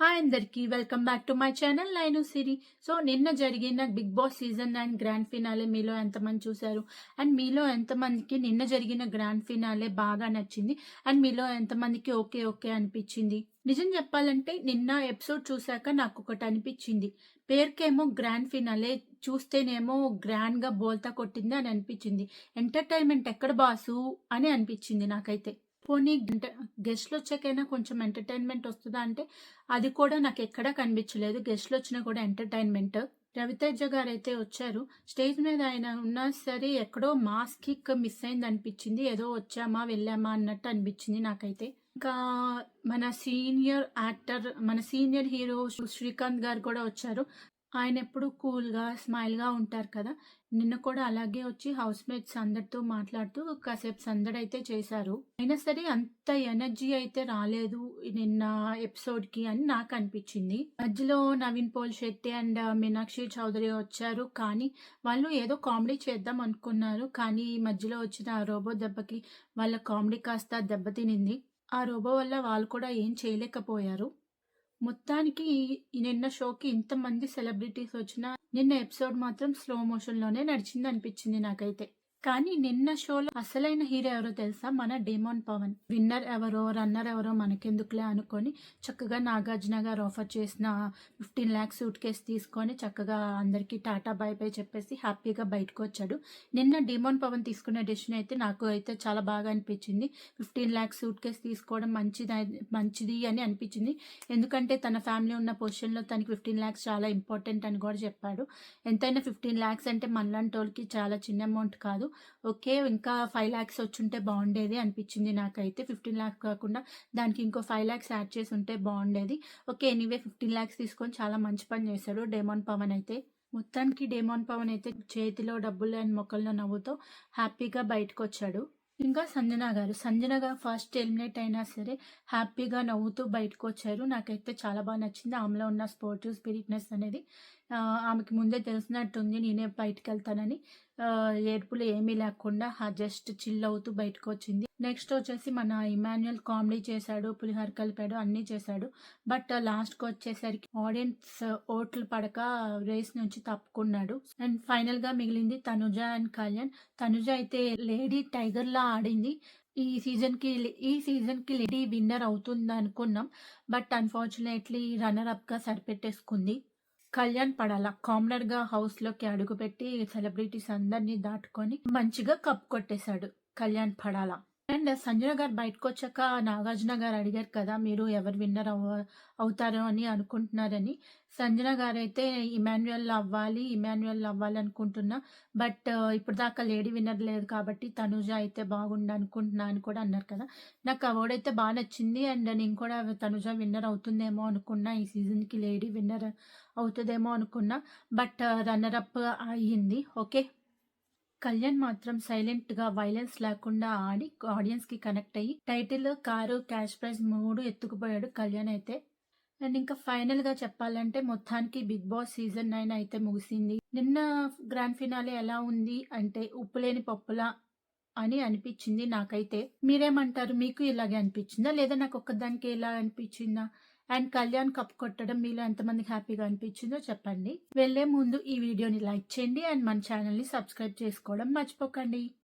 Hi అందరికీ welcome back to my channel line సిరి. So నిన్న జరిగిన Bigg Boss season nine grand finale మీలో ఎంతమంది చూశారు? అండ్ మీలో ఎంతమందికి నిన్న జరిగిన గ్రాండ్ ఫినాలే బాగా నచ్చింది? అండ్ మీలో ఎంతమందికి ఓకే ఓకే అనిపించింది? నిజం చెప్పాలంటే నిన్న ఎపిసోడ్ చూశాక నాకు ఒకటి అనిపించింది. పేరుకేమో గ్రాండ్ ఫినాలే చూస్తేనేమో గ్రాండ్గా బోల్తా కొట్టింది అని అనిపించింది. ఎంటర్టైన్మెంట్ ఎక్కడ బాసు? అని అనిపించింది నాకైతే. పోనీ గెస్ట్లు వచ్చాకైనా కొంచెం ఎంటర్టైన్మెంట్ వస్తుందా అంటే అది కూడా నాకు ఎక్కడా కనిపించలేదు. గెస్ట్లు వచ్చినా కూడా ఎంటర్టైన్మెంట్. రవితేజ గారు అయితే వచ్చారు. స్టేజ్ మీద ఆయన ఉన్నా సరే ఎక్కడో మాస్ కిక్ మిస్ అయింది అనిపించింది ఏదో వచ్చామా వెళ్ళామా అన్నట్టు అనిపించింది నాకైతే. ఇంకా మన సీనియర్ యాక్టర్ మన సీనియర్ హీరో శ్రీకాంత్ గారు కూడా వచ్చారు. ఆయన ఎప్పుడు కూల్గా స్మైల్గా ఉంటారు కదా! నిన్న కూడా అలాగే వచ్చి హౌస్ మేట్స్ అందరితో మాట్లాడుతూ కాసేపు సందడైతే చేశారు. అయినా సరే అంత ఎనర్జీ అయితే రాలేదు నిన్న ఎపిసోడ్కి అని నాకు అనిపించింది. మధ్యలో నవీన్ పోల్ శెట్టి అండ్ మీనాక్షి చౌదరి వచ్చారు. కానీ వాళ్ళు ఏదో కామెడీ చేద్దాం అనుకున్నారు. కానీ మధ్యలో వచ్చిన ఆ రోబో దెబ్బకి వాళ్ళ కామెడీ కాస్త దెబ్బతినింది. ఆ రోబో వల్ల వాళ్ళు కూడా ఏం చేయలేకపోయారు. మొత్తానికి నిన్న షోకి ఇంతమంది సెలబ్రిటీస్ వచ్చినా నిన్న ఎపిసోడ్ మాత్రం స్లో మోషన్లోనే నడిచింది అనిపించింది నాకైతే. కానీ నిన్న షోలో అసలైన హీరో ఎవరో తెలుసా? మన డేమోన్ పవన్. విన్నర్ ఎవరో రన్నర్ ఎవరో మనకెందుకులే అనుకొని చక్కగా నాగార్జున గారు ఆఫర్ చేసిన ఫిఫ్టీన్ ల్యాక్స్ సూట్ కేసు తీసుకొని చక్కగా అందరికీ టాటా బై బై చెప్పేసి హ్యాపీగా బయటకు వచ్చాడు. నిన్న డేమోన్ పవన్ తీసుకున్న డెసిషన్ అయితే నాకు అయితే చాలా బాగా అనిపించింది. ఫిఫ్టీన్ ల్యాక్స్ సూట్ కేసు తీసుకోవడం మంచిది మంచిది అని అనిపించింది. ఎందుకంటే తన ఫ్యామిలీ ఉన్న పొజిషన్లో తనకి ఫిఫ్టీన్ ల్యాక్స్ చాలా ఇంపార్టెంట్ అని కూడా చెప్పాడు. ఎంతైనా ఫిఫ్టీన్ ల్యాక్స్ అంటే మనలాంటి వాళ్ళకి చాలా చిన్న అమౌంట్ కాదు. ఓకే ఇంకా ఫైవ్ ల్యాక్స్ వచ్చుంటే బాగుండేది అనిపించింది నాకైతే. ఫిఫ్టీన్ ల్యాక్స్ కాకుండా దానికి ఇంకో ఫైవ్ ల్యాక్స్ యాడ్ చేసి ఉంటే బాగుండేది. ఓకే ఎనీవే ఫిఫ్టీన్ ల్యాక్స్ తీసుకొని చాలా మంచి పని చేశాడు డేమాన్ పవన్ అయితే. మొత్తానికి డేమాన్ పవన్ అయితే చేతిలో డబ్బులు అండ్ మొక్కల్లో నవ్వుతో హ్యాపీగా బయటకు వచ్చాడు ఇంకా సంజన గారు. సంజన గారు ఫస్ట్ ఎలిమినేట్ అయినా సరే హ్యాపీగా నవ్వుతూ బయటకు వచ్చారు నాకైతే చాలా బాగా నచ్చింది. ఆమెలో ఉన్న స్పోర్టివ్ స్పిరిట్నెస్ అనేది ఆమెకి ముందే తెలిసినట్టుంది. నేనే బయటకు వెళ్తానని ఏడుపులు ఏమీ లేకుండా జస్ట్ చిల్ అవుతూ బయటకు వచ్చింది నెక్స్ట్ వచ్చేసి మన ఇమాన్యుయల్ కామెడీ చేశాడు పులిహోర కలిపాడు అన్నీ చేశాడు. బట్ లాస్ట్కి వచ్చేసరికి ఆడియన్స్ ఓట్లు పడక రేస్ నుంచి తప్పుకున్నాడు. అండ్ ఫైనల్గా మిగిలింది తనుజ అండ్ కళ్యాణ్. తనుజ అయితే లేడీ టైగర్లా ఆడింది. ఈ సీజన్కి ఈ సీజన్కి లేడీ విన్నర్ అవుతుంది అనుకున్నాం. బట్ అన్ఫార్చునేట్లీ రన్నర్ అప్గా సరిపెట్టేసుకుంది. కళ్యాణ్ పడాల కామనర్గా హౌస్లోకి అడుగుపెట్టి సెలబ్రిటీస్ అందరినీ దాటుకొని మంచిగా కప్ కొట్టేశాడు కళ్యాణ్ పడాల. అండ్ సంజన గారు బయటకు వచ్చాక నాగార్జున గారు అడిగారు కదా మీరు ఎవరు విన్నర్ అవ అవుతారో అని అనుకుంటున్నారని. సంజన గారు అయితే ఇమాన్యువల్ అవ్వాలి ఇమాన్యువల్ అవ్వాలి అనుకుంటున్నా బట్ ఇప్పుడు దాకా లేడీ విన్నర్ లేదు కాబట్టి తనుజ అయితే బాగుండు అనుకుంటున్నా అని కూడా అన్నారు కదా. నాకు అవార్డ్ అయితే బాగా నచ్చింది అండ్ నేను కూడా తనుజ విన్నర్ అవుతుందేమో అనుకున్నా ఈ సీజన్కి లేడీ విన్నర్ అవుతుందేమో అనుకున్నా బట్ రన్నర్ అప్ అయ్యింది. ఓకే కళ్యాణ్ మాత్రం సైలెంట్గా వైలెన్స్ లేకుండా ఆడి ఆడియన్స్కి కనెక్ట్ అయ్యి టైటిల్ కారు క్యాష్ ప్రైజ్ మూడు ఎత్తుకుపోయాడు కళ్యాణ్ అయితే. అండ్ ఇంకా ఫైనల్గా చెప్పాలంటే మొత్తానికి బిగ్ బాస్ సీజన్ నైన్ అయితే ముగిసింది. నిన్న గ్రాండ్ ఫినాలే ఎలా ఉంది అంటే ఉప్పు లేని పప్పులా అని అనిపించింది నాకైతే. మీరేమంటారు? మీకు ఇలాగే అనిపించిందా? లేదా నాకు ఒక్కదానికి ఎలా అనిపించిందా? అండ్ కళ్యాణ్ కప్ కొట్టడం మీలో ఎంతమందికి హ్యాపీగా అనిపించిందో చెప్పండి. వెళ్ళే ముందు ఈ వీడియోని లైక్ చేయండి అండ్ మన ఛానల్ని సబ్స్క్రైబ్ చేసుకోవడం మర్చిపోకండి.